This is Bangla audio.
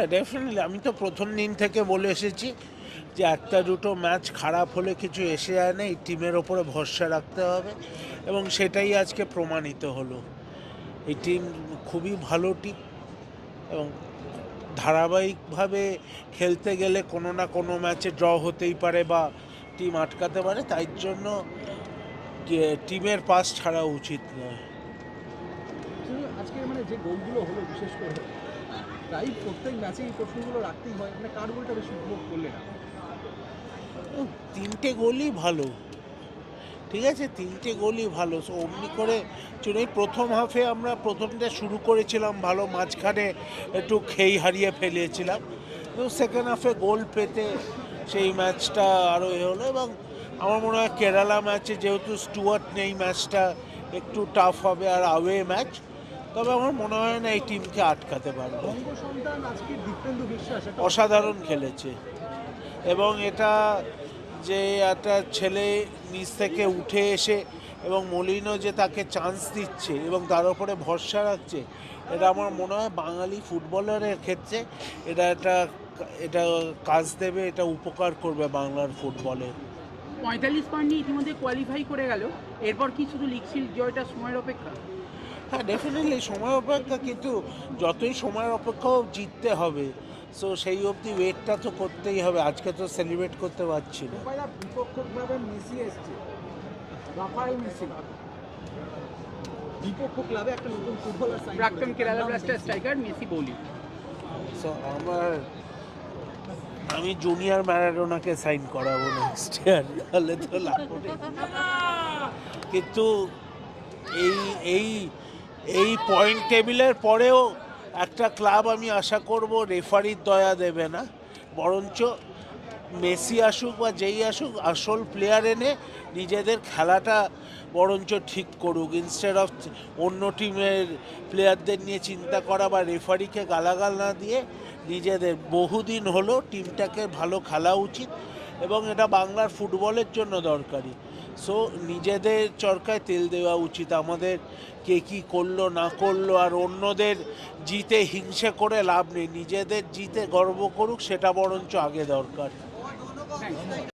হ্যাঁ ডেফিনেটলি আমি তো প্রথম দিন থেকে বলে এসেছি যে একটা দুটো ম্যাচ খারাপ হলে কিছু এসে যায় না, এই টিমের ওপরে ভরসা রাখতে হবে এবং সেটাই আজকে প্রমাণিত হলো। এই টিম খুবই ভালো টিম এবং ধারাবাহিকভাবে খেলতে গেলে কোনো না কোনো ম্যাচে ড্র হতেই পারে বা টিম আটকাতে পারে, তাই জন্য টিমের পাস ছাড়া উচিত নয়। আজকে মানে যে গোলগুলো হলো, বিশেষ করে প্রায় প্রত্যেক ম্যাচে এই প্রশ্নগুলো রাখতেই হয় মানে কার গোলটা বেশি উপভোগ করলেন তিনটে গোলই ভালো। ঠিক আছে, তিনটে গোলই ভালো। সো অমনি করে চলে প্রথম হাফে আমরা প্রথমটা শুরু করেছিলাম ভালো, মাঝখানে একটু খেই হারিয়ে ফেলিয়েছিলাম তো সেকেন্ড হাফে গোল পেতে সেই ম্যাচটা আরও এ হলো এবং আমার মনে হয় কেরালা ম্যাচে যেহেতু স্টুয়ার্ট নেই ম্যাচটা, একটু টাফ হবে আর আওয়ে ম্যাচ তবে আমার মনে হয় না এই টিমকে আটকাতে পারবে। অসাধারণ খেলেছে। এবং এটা যে একটা ছেলে নিচ থেকে উঠে এসে এবং মলিনও যে তাকে চান্স দিচ্ছে এবং তার উপরে ভরসা রাখছে এটা আমার মনে হয় বাঙালি ফুটবলারের ক্ষেত্রে এটা একটা এটা কাজ দেবে এটা উপকার করবে বাংলার ফুটবলে। পঁয়তাল্লিশ পয়েন্ট নিয়ে ইতিমধ্যে কোয়ালিফাই করে গেল। এরপর কি শুধু লিগ সিল জয়টা সময়ের অপেক্ষা? হ্যাঁ ডেফিনেটলি সময় অপেক্ষা কিন্তু যতই সময়ের অপেক্ষাও জিততে হবে। সো সেই অবধি ওয়েটটা তো করতেই হবে। আজকে তো সেলিব্রেট করতে পারছি না। উপায়রা বিপক্ষভাবে মেসি এসছে। রাফায়েল মেসি বিপক্ষ ক্লাবে একটা নতুন ফুটবলার প্রাক্তন Kerala Blaster striker Messi Bouli. So আমার আমি জুনিয়র ম্যারাডোনাকে সাইন করাবো নেক্সট ইয়ার তাহলে তো লাভ কিন্তু এই এই এই পয়েন্ট টেবিলের পরেও একটা ক্লাব আমি আশা করব রেফারির দয়া দেবে না। বরঞ্চ মেসি আসুক বা যেই আসুক, আসল প্লেয়ার এনে নিজেদের খেলাটা বরঞ্চ ঠিক করুক। ইনস্টেড অফ অন্য টিমের প্লেয়ারদের নিয়ে চিন্তা করা বা রেফারিকে গালাগাল না দিয়ে নিজেদের বহুদিন হলো টিমটাকে ভালো খেলা উচিত। এবং এটা বাংলার ফুটবলের জন্য দরকারি। সো নিজেদের চরকায় তেল দেওয়া উচিত। আমাদের কে কী করল, না করল, আর অন্যদের জিতে হিংসে করে লাভ নেই। নিজেদের জিতে গর্ব করুক, সেটা বরঞ্চ আগে দরকার।